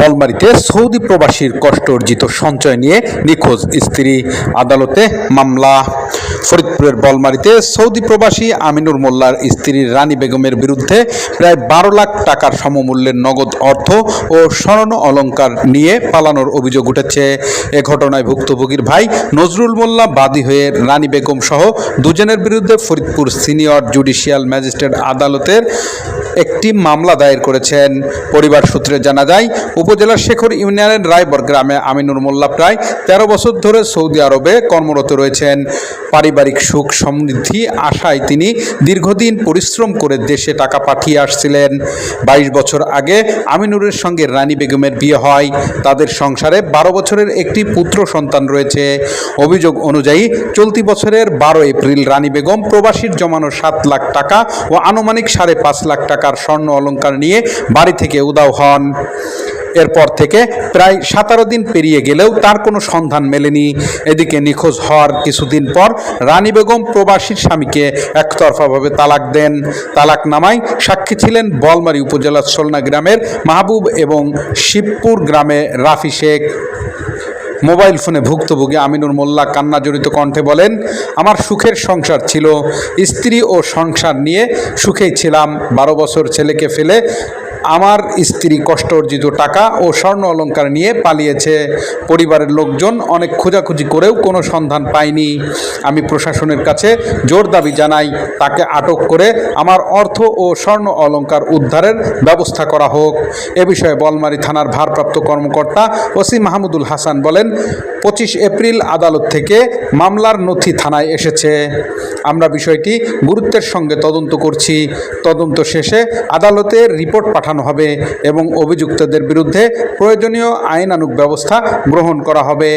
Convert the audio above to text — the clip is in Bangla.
বলমারিতে সৌদি প্রবাসীর কষ্ট অর্জিত সঞ্চয় নিয়ে নিখোঁজ স্ত্রী। আদালতে মামলা। ফরিদপুরের বলমারিতে সৌদি প্রবাসী আমিনুর মোল্লার স্ত্রী রানী বেগমের বিরুদ্ধে প্রায় বারো লাখ টাকার সমমূল্যের নগদ অর্থ ও স্বর্ণ অলঙ্কার নিয়ে পালানোর অভিযোগ উঠেছে। এ ঘটনায় ভুক্তভোগীর ভাই নজরুল মোল্লা বাদী হয়ে রানী বেগম সহ দুজনের বিরুদ্ধে ফরিদপুর সিনিয়র জুডিশিয়াল ম্যাজিস্ট্রেট আদালতের একটি মামলা দায়ের করেছেন। পরিবার সূত্রে জানা যায়, উপজেলার শেখর ইউনিয়নের রায়বর গ্রামে আমিনুর মোল্লা প্রায় তেরো বছর ধরে সৌদি আরবে কর্মরত রয়েছেন। পারিবারিক সুখ সমৃদ্ধি আশায় তিনি দীর্ঘদিন পরিশ্রম করে দেশে টাকা পাঠিয়ে আসছিলেন। বাইশ বছর আগে আমিনুরের সঙ্গে রানী বেগমের বিয়ে হয়। তাদের সংসারে বারো বছরের একটি পুত্র সন্তান রয়েছে। অভিযোগ অনুযায়ী, চলতি বছরের বারো এপ্রিল রানী বেগম প্রবাসীর জমানো সাত লাখ টাকা ও আনুমানিক সাড়ে পাঁচ লাখ টাকার স্বর্ণ অলংকার নিয়ে বাড়ি থেকে উদাও হন। এরপর থেকে প্রায় সতেরো দিন পেরিয়ে গেলেও তার কোনো সন্ধান মেলেনি। এদিকে নিখোঁজ হওয়ার কিছুদিন পর রানী বেগম প্রবাসীর স্বামীকে একতরফাভাবে তালাক দেন। তালাক নামায় সাক্ষী ছিলেন বলমারী উপজেলার সোলনা গ্রামের মাহবুব এবং শিবপুর গ্রামে রাফি শেখ। মোবাইল ফোনে ভুক্তভোগী আমিনুর মোল্লা কান্না জড়িত কণ্ঠে বলেন আমার সুখের সংসার ছিল। স্ত্রী ও সংসার নিয়ে সুখেই ছিলাম। বারো বছর ছেলেকে ফেলে আমার স্ত্রী কষ্ট অর্জিত টাকা ও স্বর্ণ অলংকার নিয়ে পালিয়েছে। পরিবারের লোকজন অনেক খোঁজাখুঁজি করেও কোনো সন্ধান পায়নি। আমি প্রশাসনের কাছে জোর দাবি জানাই, তাকে আটক করে আমার অর্থ ও স্বর্ণ অলংকার উদ্ধারের ব্যবস্থা করা হোক। এ বিষয়ে বলমারী থানার ভারপ্রাপ্ত কর্মকর্তা ওসি মাহমুদুল হাসান বলেন, পঁচিশ এপ্রিল আদালত থেকে মামলার নথি থানায় এসেছে। আমরা বিষয়টি গুরুত্বের সঙ্গে তদন্ত করছি। তদন্ত শেষে আদালতে রিপোর্ট পাঠানো হবে এবং অভিযুক্তদের বিরুদ্ধে প্রয়োজনীয় আইনানুগ ব্যবস্থা গ্রহণ করা হবে।